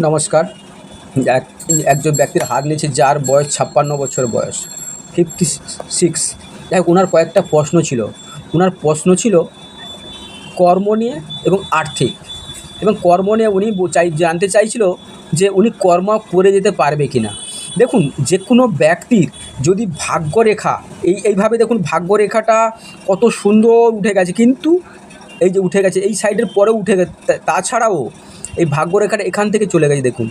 নমস্কার। এক, একজন ব্যক্তির হাত নিয়েছে যার বয়স ছাপ্পান্ন বছর বয়স ফিফটি সিক্স ওনার কয়েকটা প্রশ্ন ছিল। ওনার প্রশ্ন ছিল, কর্ম নিয়ে এবং আর্থিক। এবং কর্ম নিয়ে উনি চাই, জানতে চাইছিল যে উনি কর্ম করে যেতে পারবে কি না দেখুন, যে কোনো ব্যক্তির যদি ভাগ্যরেখা, এই, এইভাবে দেখুন, ভাগ্যরেখাটা কত সুন্দর উঠে গেছে। কিন্তু এই যে উঠে গেছে, এই সাইডের পরেও উঠে গেছে। তাছাড়াও এই ভাগ্যরেখাটা এখান থেকে চলে গেছে, দেখুন।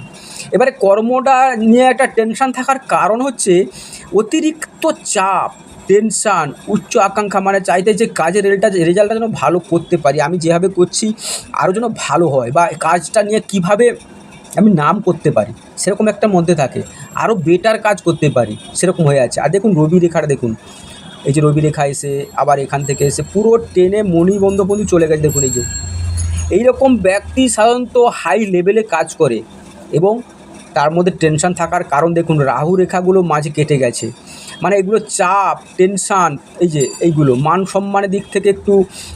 এবারে কর্মটা নিয়ে একটা টেনশান থাকার কারণ হচ্ছে অতিরিক্ত চাপ টেনশান উচ্চ আকাঙ্ক্ষা মানে চাইতে যে কাজের রেলটা রেজাল্টটা যেন ভালো করতে পারি, আমি যেভাবে করছি আরও যেন ভালো হয় বা কাজটা নিয়ে কীভাবে আমি নাম করতে পারি, সেরকম একটা মধ্যে থাকে। আরও বেটার কাজ করতে পারি, সেরকম হয়ে আছে। আর দেখুন, রবি রেখাটা দেখুন। এই যে রবি রেখা এসে আবার এখান থেকে এসে পুরো টেনে মণিবন্ধ পর্যন্ত চলে গেছে, দেখুন এই যে। এইরকম ব্যক্তি সাধারণত হাই লেভেলে কাজ করে এবং তার মধ্যে টেনশন থাকার কারণ দেখুন, রাহু রেখাগুলো মাঝে কেটে গেছে। মানে এগুলো চাপ টেনশান এই যে এইগুলো, মান সম্মানের দিক থেকে একটু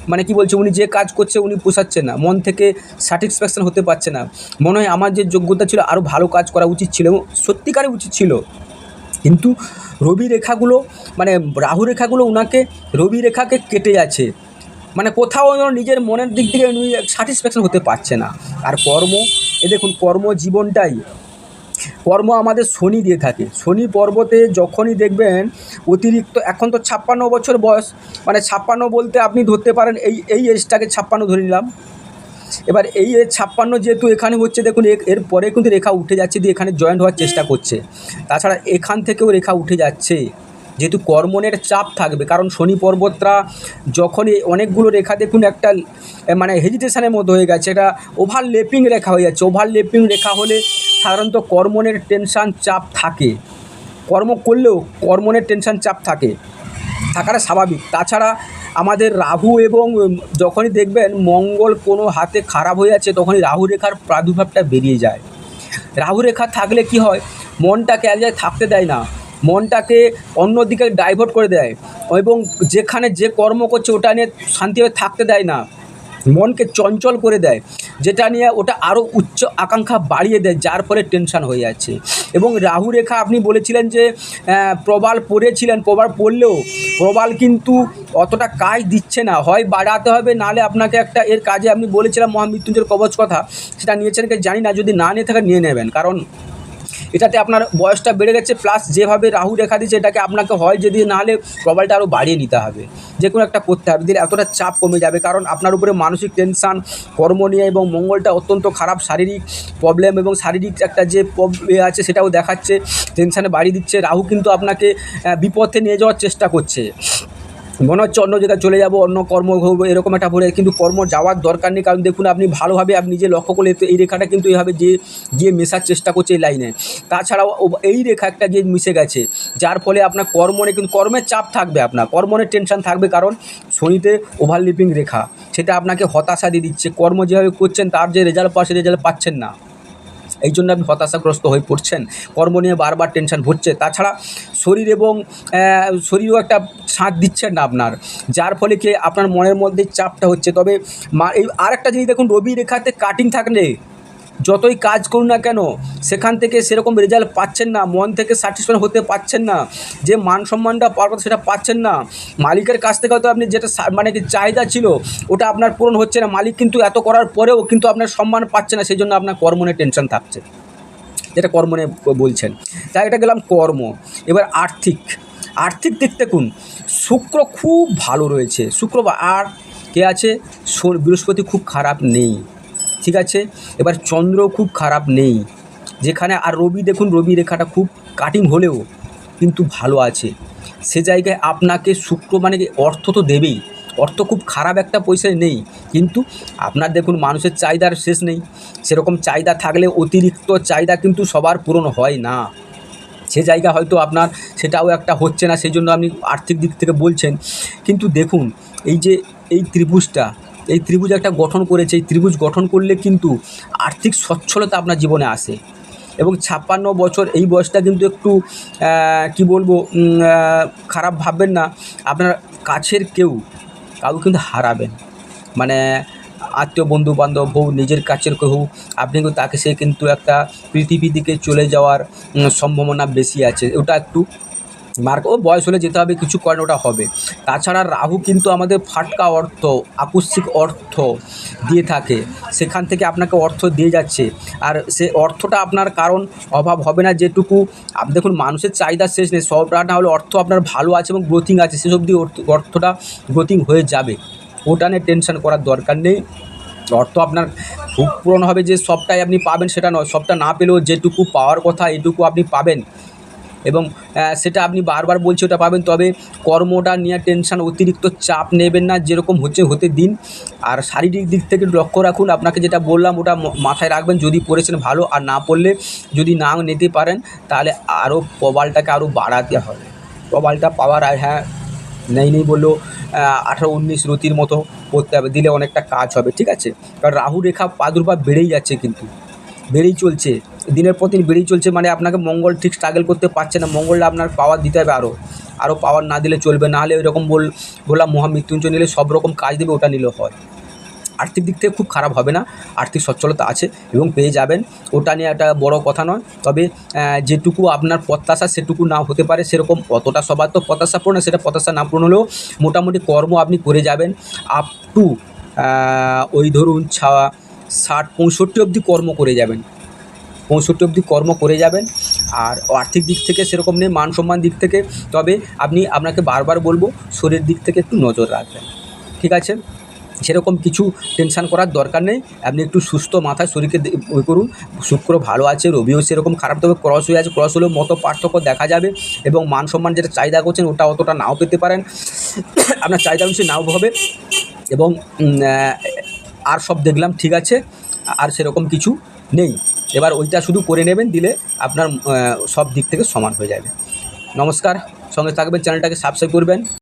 মানে কি বলছে, উনি যে কাজ করছে উনি পোষাচ্ছে না, মন থেকে স্যাটিসফ্যাকশন হতে পারছে না। মনে হয় আমার যে যোগ্যতা ছিল আরও ভালো কাজ করা উচিত ছিল, এবং সত্যিকারে উচিত ছিল। কিন্তু রবি রেখাগুলো মানে রাহু রেখাগুলো ওনাকে রবি রেখাকে কেটে যাচ্ছে মানে কোথাও যেন নিজের মনের দিক থেকে স্যাটিসফ্যাকশন হতে পারছে না। আর কর্ম, এ দেখুন কর্মজীবনটাই কর্ম আমাদের শনি দিয়ে থাকে। শনি পর্বতে যখনই দেখবেন অতিরিক্ত, এখন তো ছাপ্পান্ন বছর বয়স মানে ছাপ্পান্ন বলতে আপনি ধরতে পারেন এই এই এজটাকে ছাপ্পান্ন ধরে নিলাম। এবার এই এজ ছাপ্পান্ন যেহেতু এখানে হচ্ছে, দেখুন এর পরে কিন্তু রেখা উঠে যাচ্ছে, দিয়ে এখানে জয়েন্ট হওয়ার চেষ্টা করছে। তাছাড়া এখান থেকেও রেখা উঠে যাচ্ছে। যেহেতু কর্মনের চাপ থাকবে, কারণ শনি পর্বতরা যখনই অনেকগুলো রেখা দেখুন একটা মানে হেজিটেশনের মধ্যে হয়ে গেছে এটা ওভার লেপিং রেখা হয়ে যাচ্ছে। ওভার লেপিং রেখা হলে সাধারণত কর্মনের টেনশান চাপ থাকে। কর্ম করলেও কর্মনের টেনশান চাপ থাকে। থাকাটা স্বাভাবিক। তাছাড়া আমাদের রাহু এবং যখনই দেখবেন মঙ্গল কোনো হাতে খারাপ হয়ে যাচ্ছে, তখনই রাহু রেখার প্রাদুর্ভাবটা বেরিয়ে যায়। রাহু রেখা থাকলে কি হয়? মনটাকে এক জায়গায় থাকতে দেয় না। মনটাকে অন্যদিকে ডাইভার্ট করে দেয় এবং যেখানে যে কর্ম করছে ওটা নিয়ে শান্তিভাবে থাকতে দেয় না। মনকে চঞ্চল করে দেয়, যেটা নিয়ে ওটা আরও উচ্চ আকাঙ্ক্ষা বাড়িয়ে দেয়, যার ফলে টেনশন হয়ে যাচ্ছে। এবং রাহু রেখা আপনি বলেছিলেন যে প্রবাল পড়েছিলেন, প্রবাল পড়লেও প্রবাল কিন্তু অতটা কাজ দিচ্ছে না। হয় বাড়াতে হবে, নালে আপনাকে একটা এর কাজে আপনি বলেছিলাম মহামৃত্যুঞ্জয়ের কবচ কথা, সেটা নিয়েছেন কি জানি না, যদি না নিয়ে থাকেন নিয়ে নেবেন। কারণ এটাতে আপনার বয়সটা বেড়ে গেছে প্লাস যেভাবে রাহু রেখা দিচ্ছে এটাকে আপনাকে হয় যদি না হলে প্রবালটা আরও বাড়িয়ে নিতে হবে। যে কোনো একটা করতে হবে। দিলে এতটা চাপ কমে যাবে, কারণ আপনার উপরে মানসিক টেনশান কর্ম নিয়ে এবং মঙ্গলটা অত্যন্ত খারাপ, শারীরিক প্রবলেম এবং শারীরিক একটা যে আছে সেটাও দেখাচ্ছে টেনশানে বাড়িয়ে দিচ্ছে। রাহু কিন্তু আপনাকে বিপথে নিয়ে যাওয়ার চেষ্টা করছে। মনে হচ্ছে অন্য জায়গায় চলে যাব, অন্য কর্ম করব এরকম একটা ভরে কিন্তু কর্ম যাওয়ার দরকার নেই। কারণ দেখুন, আপনি ভালোভাবে আপনি যে লক্ষ্য করলে এই রেখাটা কিন্তু এইভাবে যে গিয়ে মেশার চেষ্টা করছে এই লাইনে। তাছাড়াও এই রেখা একটা গিয়ে মিশে গেছে, যার ফলে আপনার কর্ম কর্মনে কিন্তু কর্মের চাপ থাকবে আপনার কর্মনের টেনশন থাকবে। কারণ শনিতে ওভারলিপিং রেখা, সেটা আপনাকে হতাশা দিয়ে দিচ্ছে। কর্ম যেভাবে করছেন, তার যে রেজাল্ট পাওয়া সে রেজাল্ট পাচ্ছেন না। এই জন্য আপনি হতাশাগ্রস্ত হয়ে পড়ছেন। কর্ম নিয়ে বারবার টেনশন ভরছে তাছাড়া শরীর এবং শরীরও একটা সাঁত দিচ্ছেন না আপনার। যার ফলে কি আপনার মনের মধ্যে চাপটা হচ্ছে। তবে মা, এই আর একটা জিনিস দেখুন রবি রেখাতে কাটিং থাকলে যতই কাজ করুন না কেন, সেখান থেকে সেরকম রেজাল্ট পাচ্ছেন না, মন থেকে স্যাটিসফাই হতে পাচ্ছেন না, যে মান সম্মানটা পাওয়ার কথা সেটা পাচ্ছেন না। মালিকের কাছ থেকে হয়তো আপনি যেটা মানে কি চাহিদা ছিল, ওটা আপনার পূরণ হচ্ছে না। মালিক কিন্তু এত করার পরেও কিন্তু আপনার সম্মান পাচ্ছে না সেই জন্য আপনার কর্মনে টেনশন থাকছে। যেটা কর্মনে বলছেন। তাই এটা গেলাম কর্ম। এবার আর্থিক। আর্থিক দিক দেখুন, শুক্র খুব ভালো রয়েছে। শুক্র আর কে আছে? বৃহস্পতি খুব খারাপ নেই। ঠিক আছে? এবার চন্দ্র খুব খারাপ নেই। যেখানে আর রবি, দেখুন রবি রেখাটা খুব কাটিং হলেও কিন্তু ভালো আছে। সে জায়গায় আপনাকে শুক্র মানে অর্থ তো দেবেই। অর্থ খুব খারাপ একটা পয়সায় নেই। কিন্তু আপনার দেখুন মানুষের চাহিদার শেষ নেই। সেরকম চাহিদা থাকলে অতিরিক্ত চাহিদা কিন্তু সবার পূরণ হয় না। সে জায়গা হয়তো আপনার সেটাও একটা হচ্ছে না, সেই জন্য আপনি আর্থিক দিক থেকে বলছেন। কিন্তু দেখুন, এই যে এই ত্রিভুজটা এই ত্রিভুজ একটা গঠন করেছে। এই ত্রিভুজ গঠন করলে কিন্তু আর্থিক সচ্ছলতা আপনার জীবনে আসে। এবং ছাপ্পান্ন বছর এই বয়সটা কিন্তু একটু কি বলব খারাপ ভাববেন না। আপনার কাছের কেউ কাউ কিন্তু হারাবেন। মানে আত্মীয় বন্ধু বান্ধব হোক, নিজের কাছের কেউ হোক, আপনি কিন্তু তাকে সে কিন্তু একটা পৃথিবী দিকে চলে যাওয়ার সম্ভাবনা বেশি আছে। ওটা একটু মার্ক, ও বয়স হলে যেতে হবে, কিছু করেন, ওটা হবে। তাছাড়া রাহু কিন্তু আমাদের ফাটকা অর্থ আকস্মিক অর্থ দিয়ে থাকে। সেখান থেকে আপনাকে অর্থ দিয়ে যাচ্ছে। আর সে অর্থটা আপনার কারণ, অভাব হবে না যেটুকু। দেখুন, মানুষের চাহিদা শেষ নেই। সবটা না হলে অর্থ আপনার ভালো আছে এবং গ্রোথিং আছে। সেসব দিয়ে অর্থটা গ্রোথিং হয়ে যাবে। ওটা নিয়ে টেনশন করার দরকার নেই। অর্থ আপনার খুব পূরণ হবে যে সবটাই আপনি পাবেন, সেটা নয়। সবটা না পেলেও যেটুকু পাওয়ার কথা, এটুকু আপনি পাবেন। এবং সেটা আপনি বারবার বলছি, ওটা পাবেন। তবে কর্মটা নিয়ে টেনশন, অতিরিক্ত চাপ নেবেন না, যেরকম হচ্ছে, হতে দিন। আর শারীরিক দিক থেকে লক্ষ্য রাখুন, আপনাকে যেটা বললাম, ওটা মাথায় রাখবেন, যদি পড়েছেন ভালো, আর না পড়লে যদি না নিতে পারেন, তাহলে আরও প্রবালটাকে আরও বাড়াতে হবে। প্রবালটা পাওয়ার, আর হ্যাঁ নেই নেই বললেও আঠারো, উনিশ রতির মতো করতে হবে, দিলে অনেকটা কাজ হবে, ঠিক আছে? কারণ রাহু রেখা প্রাদুর্ভাব বেড়েই যাচ্ছে কিন্তু, বেড়েই চলছে। দিনের পর দিন বেড়েই চলছে মানে আপনাকে মঙ্গল ঠিক স্ট্রাগল করতে পারছে না। মঙ্গলটা আপনার পাওয়ার দিতে হবে আরও আরও পাওয়ার না দিলে চলবে, না হলে ওইরকম বল, বললাম মহামৃত্যুঞ্জয় নিলে সব রকম কাজ দেবে, ওটা নিলে হয়। আর্থিক দিক থেকে খুব খারাপ হবে না, আর্থিক সচ্ছলতা আছে এবং পেয়ে যাবেন। ওটা নিয়ে একটা বড় কথা নয়, তবে যেটুকু আপনার প্রত্যাশা সেটুকু না হতে পারে সেরকম অতটা সবার তো প্রত্যাশা পূরণ সেটা প্রত্যাশা না পূরণ হলেও মোটামুটি কর্ম আপনি করে যাবেন। আপ টু ওই ধরুন ছা, ষাট, পঁয়ষট্টি অবধি কর্ম করে যাবেন। পঁয়ষট্টি অবধি কর্ম করে যাবেন। আর আর্থিক দিক থেকে সেরকম নেই মান সম্মান দিক থেকে। তবে আপনি, আপনাকে বারবার বলব শরীর দিক থেকে একটু নজর রাখবেন। ঠিক আছে? সেরকম কিছু টেনশান করার দরকার নেই। আপনি একটু সুস্থ মাথায় শরীরকে ওই করুন। শুক্র ভালো আছে, রবিও সেরকম খারাপ, তবে ক্রস হয়ে আছে। ক্রস হলেও মতো পার্থক্য দেখা যাবে এবং মান সম্মান যেটা চাহিদা করছেন, ওটা অতটা নাও পেতে পারেন। আপনার চাহিদা অনুযায়ী নাও হবে এবং আর সব দেখলাম, ঠিক আছে? আর সেরকম কিছু নেই। এবার ওইটা শুধু করে নেবেন, দিলে আপনার সব দিক থেকে সমান হয়ে যাবে। নমস্কার, সঙ্গে থাকবেন, চ্যানেলটাকে সাবস্ক্রাইব করবেন।